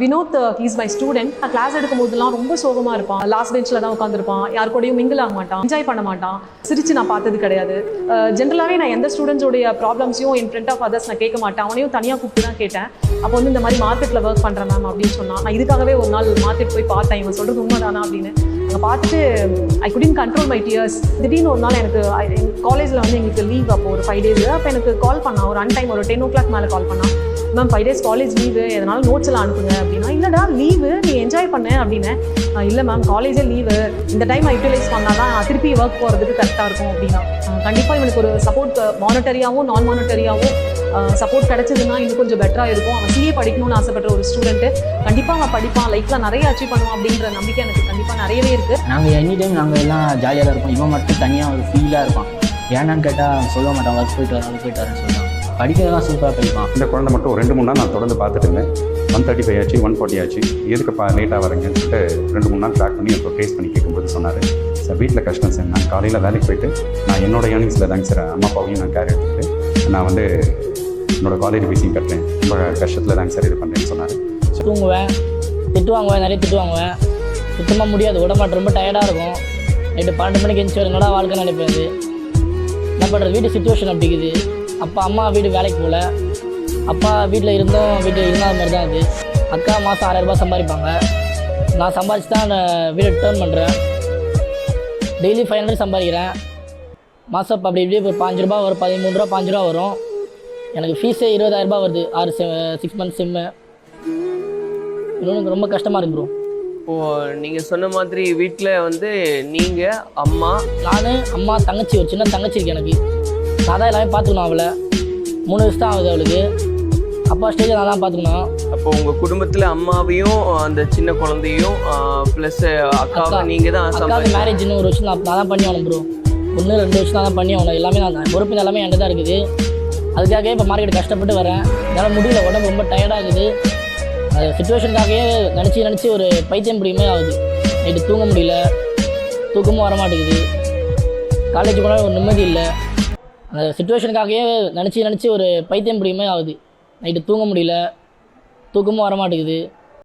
Vinod uh, is my student class எடுக்கும் போதெல்லாம் ரொம்ப சோகமா இருப்பான். லாஸ்ட் பெஞ்சில் தான் உட்காந்துருப்பான் யார் கூடயும் மிங்கிள் ஆக மாட்டான். என்ஜாய் பண்ண மாட்டான். சிரிச்சு நான் பார்த்தது கிடையாது. Uh, ஜென்ரலாகவே நான் எந்த ஸ்டூடெண்ட்ஸோடைய ப்ராப்ளம்ஸையும் என் ஃப்ரண்ட் ஆஃப் அதர்ஸ் நான் கேட்க மாட்டேன். அவனையும் தனியாக கூப்பிட்டு தான் கேட்டேன். அப்போ வந்து இந்த மாதிரி மார்க்கெட்டில் ஒர்க் பண்ணுறேன் மேம் அப்படின்னு சொன்னான். நான் இதுக்காகவே ஒரு நாள் மார்க்கெட் போய் பார்த்தேன். இவன் சொல்கிறது உண்மைதானா அப்படின்னு. அங்கே பார்த்துட்டு I couldn't control my tears திடீர்னு ஒரு நாள் எனக்கு காலேஜில் வந்து எங்களுக்கு லீவ் அப்போ ஒரு ஃபைவ் டேஸ் அப்போ எனக்கு கால் பண்ணான் ஒரு அன்டைம் ஒரு டென் ஓ கிளாக் மேலே கால் பண்ணான் ma'am five days college leave எதனால நோட்ஸ் எல்லாம் அனுப்புங்க? அப்படின்னா இல்லைடா லீவு நீ என்ஜாய் பண்ண அப்படின்னு. இல்லை மேம் காலேஜே லீவு இந்த டைம் யூட்டிலைஸ் பண்ணால் தான் திருப்பி ஒர்க் போகிறதுக்கு கரெக்டாக இருக்கும் அப்படின்னா. கண்டிப்பாக இவனுக்கு ஒரு சப்போர்ட் மானிட்டரியாகவும் நான் மானிட்டரியாகவும் சப்போர்ட் கிடைச்சதுன்னா இன்னும் கொஞ்சம் பெட்டராக இருக்கும். அவன் சிஏ படிக்கணும்னு ஆசைப்பட்ட ஒரு ஸ்டூடெண்ட்டு கண்டிப்பாக அவன் படிப்பான். லைஃப்பில் நிறைய அச்சீவ் பண்ணுவான் அப்படின்ற நம்பிக்கை எனக்கு கண்டிப்பாக நிறையவே இருக்குது நாங்கள் எனி டைம் நாங்கள் எல்லாம் ஜாலியாக தான் இருப்போம். இவன் மட்டும் தனியாக ஒரு ஃபீலாக இருப்பான். ஏன்னான்னு கேட்டால் சொல்ல மாட்டான். ஒர்க் போயிட்டு வரேன் போயிட்டு வரேன்னு சொல்லுவான். படிக்கிறதெல்லாம் சூப்பராக படிப்பான். இந்த குழந்தை மட்டும் ஒரு ரெண்டு மூணு நாள் நான் தொடர்ந்து பார்த்துட்டு இருந்தேன். ஒன் தேர்ட்டி ஃபைவ் ஆச்சு ஒன் ஃபார்ட்டி ஆச்சு. எதுக்குப்பா லேட்டாக வரீங்கன்னு சொல்லிட்டு ரெண்டு மூணு நாள் ட்ராக் பண்ணி அப்புறம் ட்ரேஸ் பண்ணி கேட்கும்போது சொன்னார். சார் வீட்டில் கஷ்டம் சார் நான் காலையில் வேலைக்கு போயிட்டு நான் என்னோட ஏர்னிங்ஸில் தாங்க சார் அம்மா அப்பாவையும் நான் கேர் எடுத்துக்கிட்டு நான் வந்து என்னோடய காலேஜ் ஃபீஸையும் கட்டுறேன். ரொம்ப கஷ்டத்தில் தாங்க சார் இது பண்ணுறேன்னு சொன்னார். தூங்குவேன். திட்டு வாங்குவேன் நிறைய திட்டு வாங்குவேன் சுத்தமாக முடியாது உடம்பாட்டு ரொம்ப டயர்டாக இருக்கும். நைட்டு பன்னெண்டு மணிக்கு எந்திரிச்சு ஒரு என்னடா வாழ்க்கை நினைப்பது என்ன பண்ணுறது வீட்டு சுச்சுவேஷன் அப்படிக்குது அப்பா அம்மா வீடு வேலைக்கு போகல. அப்பா வீட்டில் இருந்தோம் வீட்டில் இல்லாத மாதிரி தான் அது. அக்கா மாதம் ஆறாயிரம் ரூபாய் சம்பாதிப்பாங்க. நான் சம்பாதிச்சு தான் வீடை டேர்ன் பண்ணுறேன் டெய்லி ஃபைவ் ஹண்ட்ரட் சம்பாதிக்கிறேன். மாதம் அப்படி இப்படி ஒரு பாஞ்சு ரூபா ஒரு பதிமூணு ரூபா பாஞ்சு ரூபா வரும். எனக்கு ஃபீஸே இருபதாயிரம் ரூபாய் வருது. ஆறு சிக்ஸ் மந்த்ஸ் சிம்மு இன்னும் எனக்கு ரொம்ப கஷ்டமாக இருக்கு ப்ரோ இப்போ நீங்க சொன்ன மாதிரி வீட்டில் வந்து நீங்க அம்மா. நான் அம்மா தங்கச்சி ஒரு சின்ன தங்கச்சி இருக்கு எனக்கு. நான் தான் எல்லாமே பார்த்துக்கணும் அவளை. மூணு வயசு தான் ஆகுது அவளுக்கு. அப்பா ஸ்டேஜில் நான் தான் பார்த்துக்கணும் அப்போ உங்க குடும்பத்துல அம்மாவையும் அந்த சின்ன குழந்தையும் ப்ளஸ் அக்காவை நீங்க தான் அக்காவுக்கு மேரேஜ் இன்னும் ஒரு வருஷம் நான் நான் தான் பண்ணி ஆகணும் ப்ரோ ஒன்று ரெண்டு வருஷம் தான் பண்ணி ஆகணும். எல்லாமே நான் பொறுப்பு எல்லாமே என்கிட்ட தான் இருக்குது. அதுக்காகவே இப்போ மார்க்கெட் கஷ்டப்பட்டு வரேன். என்னால் முடியல உடம்பு ரொம்ப டயர்டாகுது அது சுச்சுவேஷனுக்காகவே நினச்சி நினச்சி ஒரு பைத்தியம் பிடிக்குமே ஆகுது. நைட்டு தூங்க முடியல. தூக்கமும் வர மாட்டேங்குது காலேஜ் போனால் ஒரு நிம்மதி இல்லை. அந்த சுச்சுவேஷனுக்காகவே நினச்சி நினச்சி ஒரு பைத்தியம் பிடிக்குமே ஆகுது. நைட்டு தூங்க முடியல. தூக்கமும் வர மாட்டேங்குது